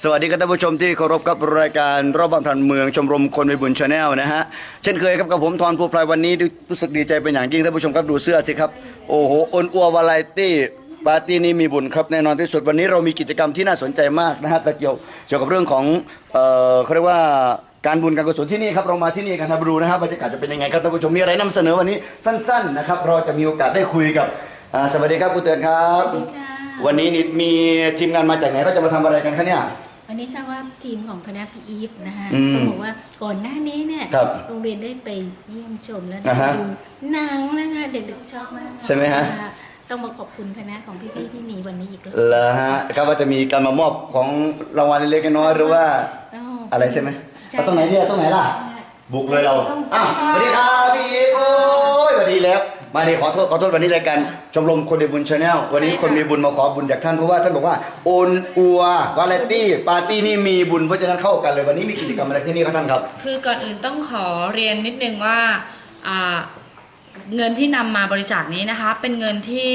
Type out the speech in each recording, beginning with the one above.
สวัสดีครับท่านผู้ชมที่เคารพกับรายการรอบบ้านพันเมืองชมรมคนมีบุญชาแนลนะฮะเช่นเคยครับกับผมทอนภูพลายวันนี้รู้สึกดีใจเป็นอย่างยิ่งท่านผู้ชมครับดูเสื้อสิครับโอ้โหอนอัววาไรตี้ปาร์ตี้นี้มีบุญครับแน่นอนที่สุดวันนี้เรามีกิจกรรมที่น่าสนใจมากนะฮะเกี่ยวเกี่ยวกับเรื่องของเอ่อเขาเรียกว่าการบุญการกุศลที่นี่ครับเรามาที่นี่กันครับดูนะครับบรรยากาศจะเป็นยังไงครับท่านผู้ชมมีอะไรนำเสนอวันนี้สั้น ๆนะครับ เราจะมีโอกาสได้คุยกับสวัสดีครับคุณเตือนครับส วัสดีค่ะวันนี้นี่มีทีมงานมาจากไหนเขาจะมาทำอะไรกันคะเนี่ย วันนี้ทราบว่าทีมของคณะพีอีฟนะคะอืมต้องบอกว่าก่อนหน้านี้เนี่ยครับโรงเรียนได้ไปเยี่ยมชมแล้วอ่าได้ฮะดูหนังนะคะเด็กๆชอบมากใช่ไหมฮะ ค่ต้องมาขอบคุณคณะของพี่ๆที่มีวันนี้อีกแล้วเหรอฮะครับว่าจะมีการมามอบของรางวัลเล็กๆน้อยๆหรือว่าอ๋ออะไรใช่ไหมใช่ เอาตรงไหนเนี่ยตรงไหนล่ะ บุกเลยเราต้องอะสวัสดีครับพี่อีทโอ้ ยสวัสดีแล้ว มาดีขอโทษขอโทษวันนี้รายการชมรมคนมีบุญชาแนลวันนี้คนมีบุญมาขอบุญจากท่านเพราะว่าท่านบอกว่าโอนอัววาเลตี้ปาร์ตี้นี่มีบุญเพราะฉะนั้นเข้ากันเลยวันนี้มีกิจกรรมอะไรที่นี่ครับท่านครับ คือก่อนอื่นต้องขอเรียนนิดนึงว่าอ่า เงินที่นำมาบริจาคนี้นะคะ เป็นเงินที่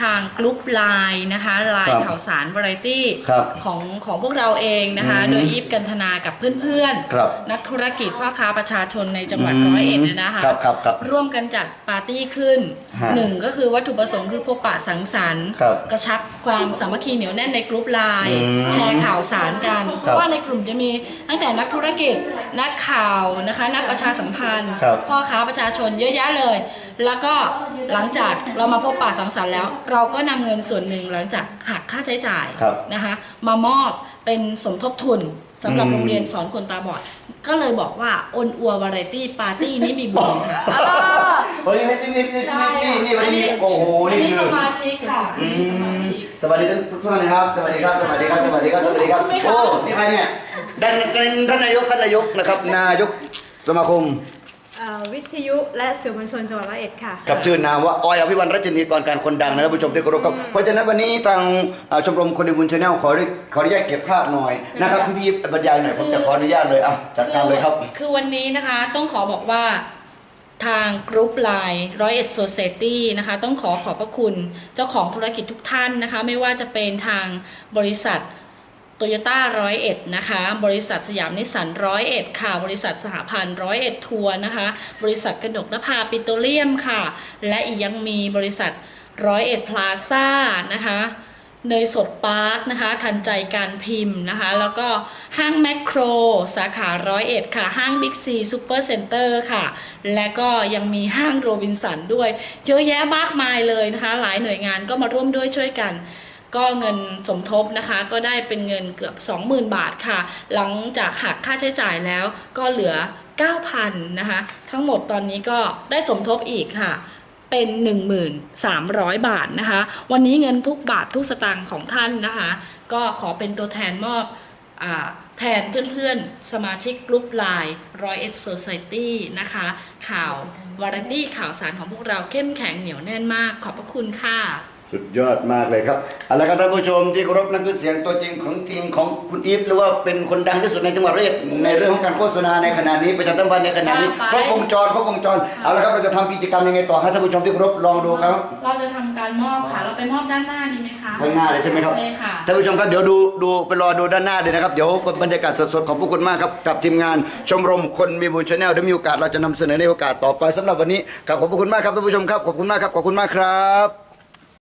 ทางกลุ่มไลน์นะคะไลครัน์บข่าวสารวาไรตี้ครับของของพวกเราเองนะคะ อืมโดยอีฟกันธนากับเพื่อนครับนักธุรกิจพ่อค้าประชาชนในจังหวัดอืมร้อยเอ็ดเนี่ยนะคะครับครับครับร่วมกันจัดปาร์ตี้ขึ้นฮะหนึ่งก็คือวัตถุประสงค์คือพบปะสังสรรค์ครับกระชับความสามัคคีเหนียวแน่นในกลุ่มไลน์อืมแชร์ข่าวสารกัน เพครับราะว่าในกลุ่มจะมีตั้งแต่นักธุรกิจนักข่าวนะคะ นักประชาสัมพันธ์ ครับ พ่อค้าประชาชนเยอะแยะเลย แล้วก็หลังจากเรามาพบปะสังสรรค์แล้ว เราก็นำเงินส่วนหนึ่งหลังจากหักค่าใช้จ่ายครับนะคะ มามอบเป็นสมทบทุนสำหรับอืมโรงเรียนสอนคนตาบอด ก็เลยบอกว่าอนอัววาไรตี้ปาร์ตี้นี้มีบุญค่ะอ่าโอ้ยนี่นี่นี่นี่ใช่นี่นี่วันอันนี้นี้โอ้โหอันนี่นี้คืสอมาชิกค่ะอันนี้สมาชิกสวัสดีทุกท่านนะครับ สวัสดีครับ สวัสดีครับ สวัสดีครับ สวัสดีครับขอบคุณไหมคะโอ้ นี่ใครเนี่ยดันเป็นท่านนายก ท่านนายกนะครับ นายกสมาคมเอ่อ วิทยุและสื่อมวลชนจังหวัดร้อยเอ็ดค่ะ กับชื่อนามว่าออยอภิวันรัชนีกรการคนดังนะครับผู้ชมที่เคารพครับเพราะฉะนั้นวันนี้ทางเอ่อชมรมคนดีบุญชาแนลขอได้ขออนุญาตเก็บภาพหน่อยนะครับพี่พี่บรรยายหน่อยผมจะขออนุญาตเลยอะจัดการเลยครับอคือวันนี้นะคะต้องขอบอกว่าทางกรุ๊ปไลน์ร้อยเอ็ดโซเซตี้นะคะ ต้องขอขอบพระคุณเจ้าของธุรกิจทุกท่านนะคะ ไม่ว่าจะเป็นทางบริษัท โตโยต้าร้อยเอ็ดนะคะ บริษัทสยามนิสสันร้อยเอ็ดค่ะ บริษัทสหพันธ์ร้อยเอ็ดทัวร์นะคะ บริษัทกนกนภาปิโตรเลียมค่ะ และอีกยังมีบริษัทร้อยเอ็ดพลาซ่านะคะเนยสดปาร์คนะคะ ทันใจการพิมพ์นะคะ แล้วก็ห้างแมคโคร สาขาร้อยเอ็ดค่ะ ห้างบิ๊กซีซูเปอร์เซ็นเตอร์ค่ะ และก็ยังมีห้างโรบินสันด้วย เยอะแยะมากมายเลยนะคะ หลายหน่วยงานก็มาร่วมด้วยช่วยกัน ก็เงินสมทบนะคะก็ได้เป็นเงินเกือบ 20,000 บาทค่ะ หลังจากหักค่าใช้จ่ายแล้วก็เหลือ 9,000นะคะทั้งหมดตอนนี้ก็ได้สมทบอีกค่ะเป็น 1,300 บาทนะคะ วันนี้เงินทุกบาททุกสตางค์ของท่านนะคะ ก็ขอเป็นตัวแทนมอบอาแทนเพื่อนๆ สมาชิกกลุ่มไลน์ร้อยเอ็ดโซซตี้นะคะ ข่าววาไรตี้ข่าวสารของพวกเราเข้มแข็งเหนียวแน่นมาก ขอบพระคุณค่ะ สุดยอดมากเลยครับเอาละครับท่านผู้ชมที่เคารพนั่นคือเสียงตัวจริงของจริงของคุณอีฟหรือว่าเป็นคนดังที่สุดในจังหวัดร้อยเอ็ดในเรื่องของการโฆษณาในขณะนี้ประชาสัมพันธ์ในขณะนี้ไปครบวงจรครบวงจรเอาละครับเราจะทำกิจกรรมยังไงต่อครับท่านผู้ชมที่เคารพลองดูครับเราจะทำการมอบค่ะ เราไปมอบด้านหน้าดีไหมคะข้างหน้าเลยใช่ไหมครับใช่ค่ะท่านผู้ชมครับเดี๋ยวดูดูไปรอดูด้านหน้าเลยนะครับเดี๋ยวบรรยากาศสดๆของพวกคุณมากครับกับทีมงานชมรมคนมีบุญชาแนลเดี๋ยวมีโอกาสเราจะนำเสนอในโอกาสต่อไปสำหรับวันนี้ครับขอบพระคุณมากครับท่านผู้ชมครับขอบคุณมากครับขอบคุณมากครับ